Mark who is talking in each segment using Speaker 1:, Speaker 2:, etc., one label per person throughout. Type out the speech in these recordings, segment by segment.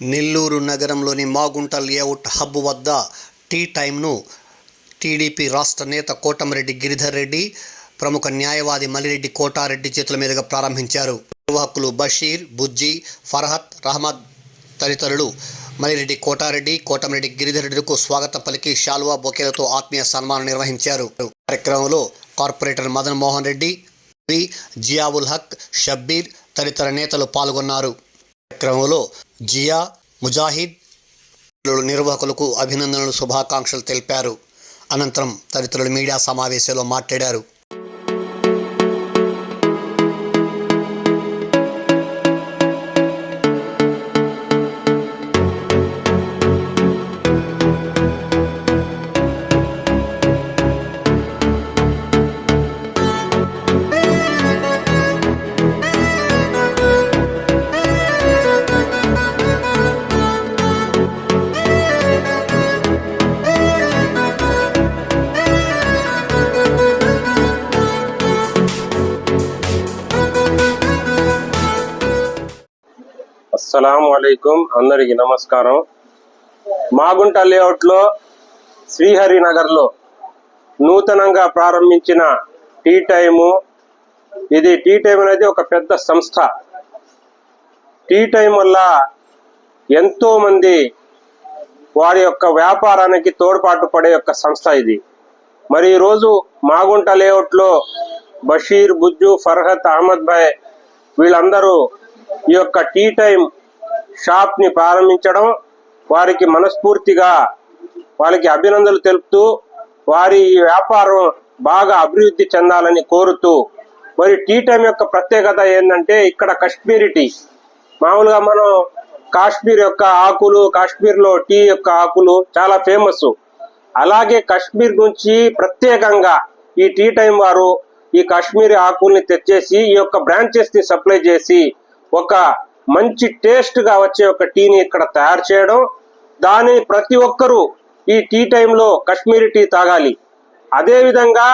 Speaker 1: నెల్లూరు నగరంలోని Magunta layout hub వద్ద tea టైంను టీడీపీ రాష్ట్ర నేత కోటమిరెడ్డి గిరిధర్ రెడ్డి ప్రముఖ న్యాయవాది మలిరెడ్డి కోటారెడ్డి చేతుల మీదుగా ప్రారంభించారు. నిర్వాహకులు బషీర్ బుజ్జి ఫర్హత్ రహమద్ తదితరులు మలిరెడ్డి కోటారెడ్డి కోటమిరెడ్డి గిరిధరెడ్డికు స్వాగతం పలికి శాలువా బొకేలతో ఆత్మీయ సన్మానం నిర్వహించారు. కార్యక్రమంలో కార్పొరేటర్ మదన్ మోహన్ రెడ్డి జియావుల్ హక్ షబ్బీర్ తదితర నేతలు పాల్గొన్నారు. కార్యక్రమంలో జియా ముజాహిద్ నిర్వాహకులకు అభినందనలు శుభాకాంక్షలు తెలిపారు. అనంతరం తదితరులు మీడియా సమావేశంలో మాట్లాడారు.
Speaker 2: అస్సలం అలైకుం. అందరికి నమస్కారం. మాగుంట లేఅవుట్లో శ్రీహరి నగర్లో నూతనంగా ప్రారంభించిన టీ టైము. ఇది టీ టైం అనేది ఒక పెద్ద సంస్థ. టీ టైం వల్ల ఎంతో మంది వారి యొక్క వ్యాపారానికి తోడ్పాటు పడే యొక్క సంస్థ ఇది. మరి ఈరోజు మాగుంట లేఅవుట్లో బషీర్ బుజ్జు ఫర్హత్ అహ్మద్ భాయ్ వీళ్ళందరూ ఈ యొక్క టీ టైం షాప్ని ప్రారంభించడం వారికి మనస్ఫూర్తిగా వాళ్ళకి అభినందనలు తెలుపుతూ వారి వ్యాపారం బాగా అభివృద్ధి చెందాలని కోరుతూ మరి టీ టైం యొక్క ప్రత్యేకత ఏంటంటే ఇక్కడ కాశ్మీరీ టీ. మామూలుగా మనం కాశ్మీర్ యొక్క ఆకులు కాశ్మీర్లో టీ యొక్క ఆకులు చాలా ఫేమస్ అలాగే కాశ్మీర్ నుంచి ప్రత్యేకంగా ఈ టీ టైం వారు ఈ కాశ్మీరీ ఆకుల్ని తెచ్చేసి ఈ యొక్క బ్రాంచెస్ని సప్లై చేసి ఒక మంచి టేస్ట్గా వచ్చే ఒక టీని ఇక్కడ తయారు చేయడం దాని ప్రతి ఒక్కరూ ఈ టీ టైంలో కశ్మీరీ టీ తాగాలి. అదేవిధంగా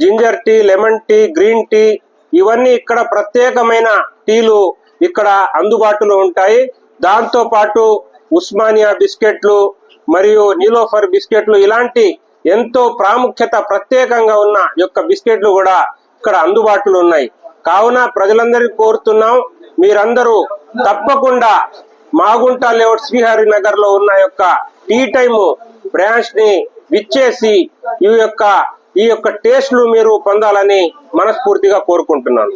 Speaker 2: ginger tea lemon tea green tea ఇవన్నీ ఇక్కడ ప్రత్యేకమైన టీలు ఇక్కడ అందుబాటులో ఉంటాయి. దాంతో పాటు ఉస్మానియా బిస్కెట్లు మరియు నీలోఫర్ బిస్కెట్లు ఇలాంటి ఎంతో ప్రాముఖ్యత ప్రత్యేకంగా ఉన్న యొక్క బిస్కెట్లు కూడా ఇక్కడ అందుబాటులో ఉన్నాయి. కావున ప్రజలందరికీ కోరుతున్నాం మీరందరూ తప్పకుండా మాగుంట లేఅవుట్ శ్రీహరి నగర్లో ఉన్న యొక్క టీ టైమ్ బ్రాంచ్ని విచ్చేసి ఈ యొక్క ఈ యొక్క టేస్ట్లు మీరు పొందాలని మనస్ఫూర్తిగా కోరుకుంటున్నాను.